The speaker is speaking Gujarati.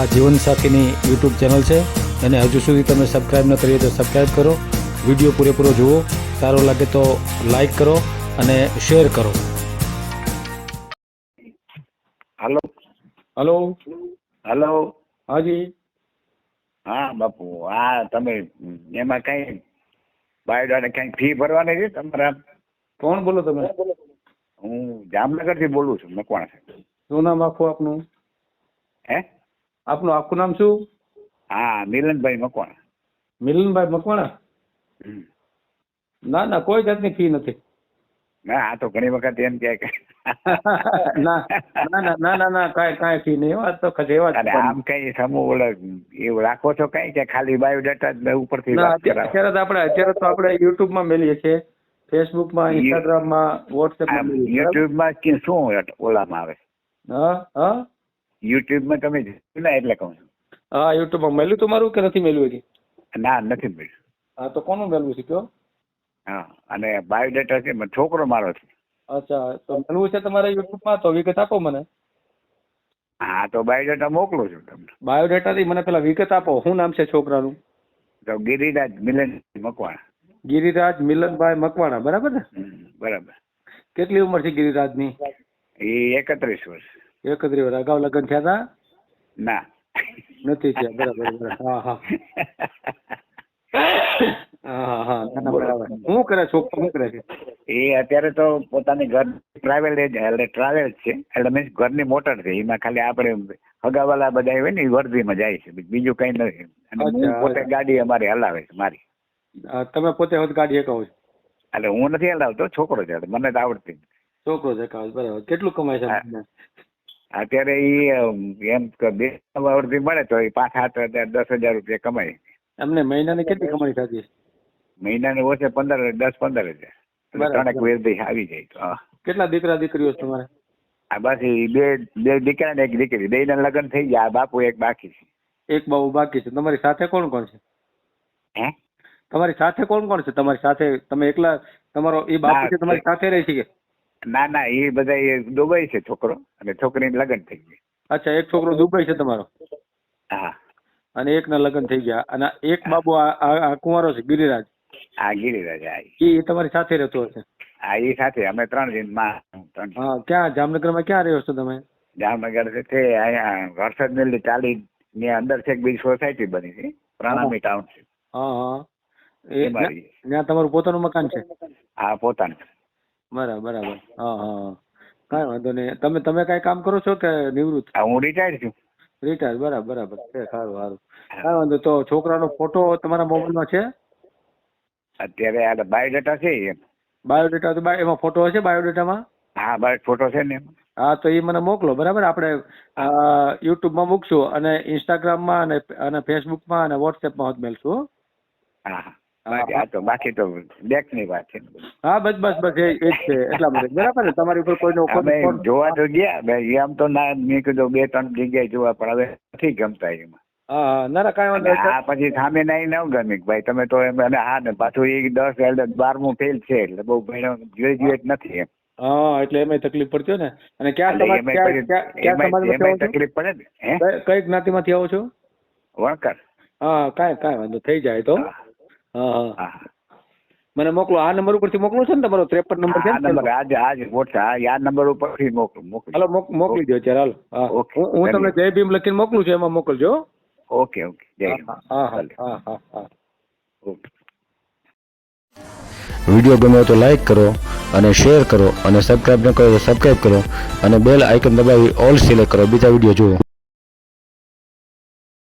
આ જીવનસાથીની યુટ્યુબ ચેનલ છે. અને હજુ સુધી તમે સબસ્ક્રાઈબ ન કરીએ તો સબસ્ક્રાઈબ કરો. વીડિયો પૂરેપૂરો જુઓ. સારો લાગે તો લાઈક કરો અને શેર કરો. હલો. હલો. હલો. હાજી. હા બાપુ હા તમે એમાં કઈ બાયોડાટા કઈ ફી ભરવાની છે તમારા? કોણ બોલો તમે? હું જામનગરથી બોલું છું મકવાણા સાહેબ. શું નામ આખું આપનું? હે? આપનું આખું નામ શું? હા મિલનભાઈ મકવાણા. મિલનભાઈ મકવાણા? ના ના કોઈ જાતની ફી નથી. ના આ તો ઘણી વખત એમ કહે કે ના ના ના ના ના ના કાંઈ કાંઈ ફી નહીં વાત તો જેવા એવા આમ કઈ સમૂહ એવું રાખો છો કઈ કે ખાલી બાયોડેટા જ ઉપરથી વાત અત્યારે કરાવો? અત્યારે તો આપણે અત્યારે તો આપણે યુટ્યુબમાં મેલીએ છીએ ફેસબુકમાં માં ઇન્સ્ટાગ્રામમાં વોટ્સએપમાં આમ મેલીએ છીએ, બરાબર? યુટ્યુબમાં કે શું ઓલામાં આવે? હા હા? યુટ્યુબમાં તમે જોયું ને એટલે કહું છું. હા યુટ્યુબમાં મેલ્યું તમારું કે નથી મેલ્યું હજી? ના નથી મળ્યું. હા તો કોનું મેલવું છે કયો હા અને બાયોડેટા છે છોકરો મારો છે. અચ્છા તો મેલવું છે તમારે યુટ્યુબમાં? તો વિગત આપો મને. હા તો બાયોડેટા મોકલું છું તમને. બાયોડેટાથી મને પેલા વિગત આપો શું નામ છે છોકરાનું? તો ગિરિરાજ મિલન મકવાણા. ગિરિરાજ મિલનભાઈ મકવાણા બરાબર ને? બરાબર. કેટલી ઉંમર છે ગિરિરાજની? એ એકત્રીસ વર્ષ. એકત્રીસ વર્ષ. અગાઉ લગ્ન થયા હતા ના. નથી થયા. બરાબર બરાબર. હા હા. હા હા હા. ના, ના, બરાબર. શું કરે છોકરો શું કરે છે? એ અત્યારે તો પોતાની ઘર ટ્રાવેલ એટલે ટ્રાવેલ છે. એટલે મીન્સ ઘરની મોટર છે. એમાં ખાલી આપણે હગાવાલા બધા હોય ને એ વર્ધીમાં જાય છે. બીજું કઈ નથી. અને પોતે ગાડી અમારી હલાવે છે મારી. તમે પોતે ગાડી હકાવો છો? એટલે હું નથી હલાવતો છોકરો છે. મને તો આવડતી. છોકરો છે. બરાબર. કેટલું કમાય છે? અત્યારે એ એમ બે અડધી મળે તો એ પાંચ સાત હજાર દસ હજાર રૂપિયા કમાય. એમને મહિનાની કેટલી કમાણી થતી? મહિનાની ઓછે પંદર દસ પંદર હજાર. ત્રણેક વેરદી આવી જાય. કેટલા દીકરા દીકરીઓ છે તમારે? આ બસ બે બે દીકરા ને એક દીકરી. બેયના લગ્ન થઈ ગયા આ બાપુ એક બાકી છે. એક બાપુ બાકી છે. તમારી સાથે કોણ કોણ છે? હે? તમારી સાથે કોણ કોણ છે? તમારી સાથે તમે એકલા તમારો એ બાપુ છે તમારી સાથે રહે છે કે? ના ના એ બધા એ દુબઈ છે છોકરો અને છોકરીને લગ્ન થઈ ગયા અચ્છા એક છોકરો દુબઈ છે તમારો? હા. અને એકના લગ્ન થઈ ગયા. અને એક બાબુ આ કુંવારો છે ગિરિરાજ? હા ગિરિરાજ હા એ. તમારી સાથે રહેતો હશે? હા એ સાથે. અમે ત્રણ દિનમાં હા ક્યાં? જામનગરમાં ક્યાં રહ્યો છો તમે? જામનગર છે અહીંયા વરસાદ મેલી ચાલી ની અંદર છે એક બીજી સોસાયટી બની છે. પ્રણામી ટાઉનશીપ હા હા. મારી ત્યાં તમારું પોતાનું મકાન છે? હા પોતાનું. બરાબર બરાબર. હા હા કાંઈ વાંધો નહીં. તમે તમે કાંઈ કામ કરો છો કે નિવૃત્ત? આ હું રિટાયર્ડ છું. રિટાયર બરાબર બરાબર. છે સારું સારું. કાંઈ વાંધો તો છોકરાનો ફોટો તમારા મોબાઈલમાં છે? અત્યારે આ બાયોડેટા છે એમ બાયોડેટા તો બાય- એમાં ફોટો હશે બાયોડેટામાં હા બાય ફોટો છે ને એમાં. હા તો એ મને મોકલો બરાબર? આપણે અ, યુટ્યુબમાં મૂકશું અને ઇન્સ્ટાગ્રામમાં અને અને ફેસબુકમાં અને વોટ્સએપમાં જ મેલશું હો. હા. આ તો બાકી તો બેકની વાત છે. હા બસ બસ બસ એ એ જ છે એટલા માટે. બરાબર ને? તમારી ઉપર કોઈનો કોઈ જોવા તો ગયા બે તો ના મેં કીધું બે ત્રણ જગ્યાએ જોવા પણ હવે નથી ગમતા એમાં. હા હા ના ના કાંઈ વાંધો આ પછી સામે નહીં ન ગમે ભાઈ તમે તો એમ અને હા ને પાછું એ દસ એટલે બારમું ફેલ છે એટલે બહુ ભણ્યો ગ્રેજ્યુએટ નથી એમ. હા એટલે એમાં તકલીફ પડતી હોય ને? અને ક્યાં સમાજ ક્યાં છો તકલીફ પડે ને કઈ- કઈ જ્ઞાતિમાંથી આવો છો? વણકર. હા કાંઈ કાંઈ વાંધો થઈ જાય તો. હા હા. મને મોકલો. આ નંબર ઉપરથી મોકલો છે ને તમારો? ત્રેપન નંબર છે નંબર આજે આજે મોટા આ નંબર ઉપરથી મોકલું મોકલું હાલો મોક- મોકલી દો ચાલ હાલો. હું. તમને જય ભીમ લખીને મોકલું છું એમાં મોકલજો ઓકે ઓકે. જય હા હા હા હા હા હા ઓકે. વીડિયો ગમ્યો તો લાઈક કરો અને શેર કરો અને સબસ્ક્રાઇબ ન કરો તો સબસ્ક્રાઇબ કરો અને બેલ આઇકન દબાવી ઓલ સિલેક્ટ કરો. બીજા વીડિયો જુઓ.